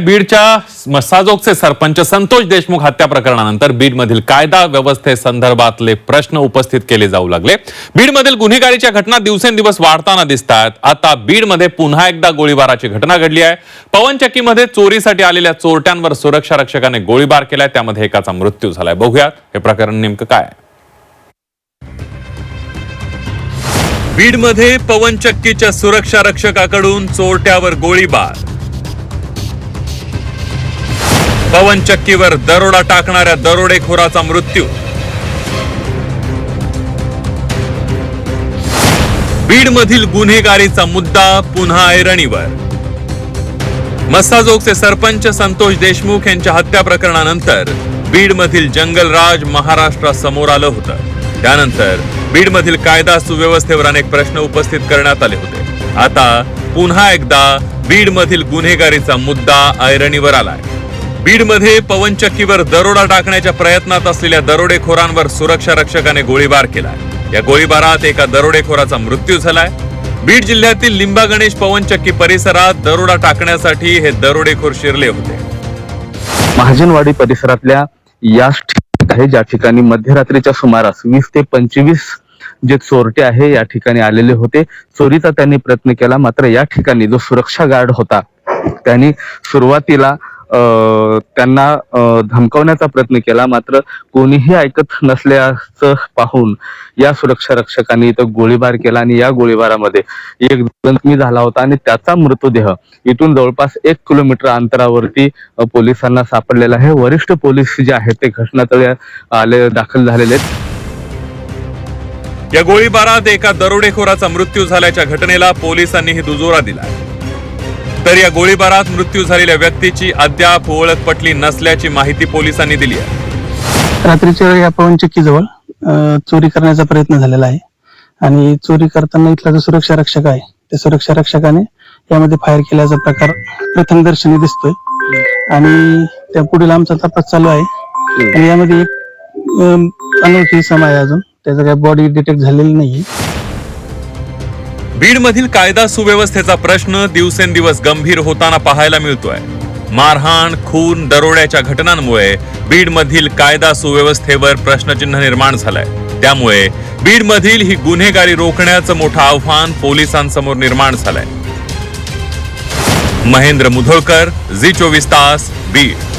बीडच्या मसाजोगचे सरपंच संतोष देशमुख हत्या प्रकरणानंतर बीडमधील कायदा व्यवस्थेसंदर्भातले प्रश्न उपस्थित केले जाऊ लागले. बीडमधील गुन्हेगारीच्या घटना दिवसेंदिवस वाढताना दिसतात आता बीडमध्ये पुन्हा एकदा गोळीबाराची घटना घडली आहे. पवनचक्कीमध्ये चोरीसाठी आलेल्या चोरट्यांवर सुरक्षा रक्षकाने गोळीबार केलाय. त्यामध्ये एकाचा मृत्यू झालाय. बघूयात हे प्रकरण नेमकं काय आहे. बीडमध्ये पवनचक्कीच्या सुरक्षा रक्षकाकडून चोरट्यावर गोळीबार पवनचक्कीवर दरोडा टाकणाऱ्या दरोडेखोराचा मृत्यू. बीडमधील गुन्हेगारीचा मुद्दा पुन्हा ऐरणीवर. मस्साजोगचे सरपंच संतोष देशमुख यांच्या हत्या प्रकरणानंतर बीडमधील जंगलराज महाराष्ट्रासमोर आलं होतं. त्यानंतर बीडमधील कायदा सुव्यवस्थेवर अनेक प्रश्न उपस्थित करण्यात आले होते. आता पुन्हा एकदा बीडमधील गुन्हेगारीचा मुद्दा ऐरणीवर आलाय. बीडमध्ये पवनचक्कीवर दरोडा टाकण्याच्या प्रयत्नात असलेल्या दरोडेखोरांवर सुरक्षा रक्षकाने गोळीबार केला या गोळीबारात एका दरोडेखोराचा मृत्यू झालाय. बीड जिल्ह्यातील लिंबा गणेश पवनचक्की परिसरात दरोडा टाकण्यासाठी हे दरोडेखोर शिरले होते. महाजनवाडी परिसरातल्या याच ठिकाणी आहे ज्या ठिकाणी मध्यरात्रीच्या सुमारास वीस ते पंचवीस जे चोरटे आहे या ठिकाणी आलेले होते. चोरीचा त्यांनी प्रयत्न केला मात्र या ठिकाणी जो सुरक्षा गार्ड होता त्यांनी सुरुवातीला त्यांना धमकवण्याचा धमकावण्याचा प्रयत्न केला. मात्र कोणीही ऐकत नसल्याचं पाहून या सुरक्षा रक्षकांनी इथं गोळीबार केला आणि या गोळीबारामध्ये एक जखमी झाला होता आणि त्याचा मृतदेह इथून जवळपास एक किलोमीटर अंतरावरती पोलिसांना सापडलेला आहे. वरिष्ठ पोलीस जे आहेत ते घटनास्थळी आले दाखल झालेले आहेत. या गोळीबारात एका दरोडेखोराचा मृत्यू झाल्याच्या घटनेला पोलिसांनीही दुजोरा दिला तर या गोळीबारात मृत्यू झालेल्या व्यक्तीची अद्याप ओळख पटली नसल्याची माहिती पोलिसांनी दिली आहे. रात्रीच्या वेळी या पवनचक्कीजवळ चोरी करण्याचा प्रयत्न झालेला आहे. आणि चोरी करताना इथला जो सुरक्षा रक्षक आहे त्या सुरक्षा रक्षकाने यामध्ये फायर केल्याचा प्रकार प्रथमदर्शनी दिसतोय. आणि त्या पुढील आमचा तपास चालू आहे. आणि यामध्ये एक अनोळखी सम आहे अजून. त्याचं काही बॉडी डिटेक्ट झालेली नाही बीडमधील कायदा सुव्यवस्थेचा प्रश्न दिवसेंदिवस गंभीर होताना पाहायला मिळतोय. मारहाण खून दरोड्याच्या घटनांमुळे बीडमधील कायदा सुव्यवस्थेवर प्रश्नचिन्ह निर्माण झालंय. त्यामुळे बीडमधील ही गुन्हेगारी रोखण्याचं मोठं आव्हान पोलिसांसमोर निर्माण झालंय. महेंद्र मुधोळकर झी चोवीस तास बीड.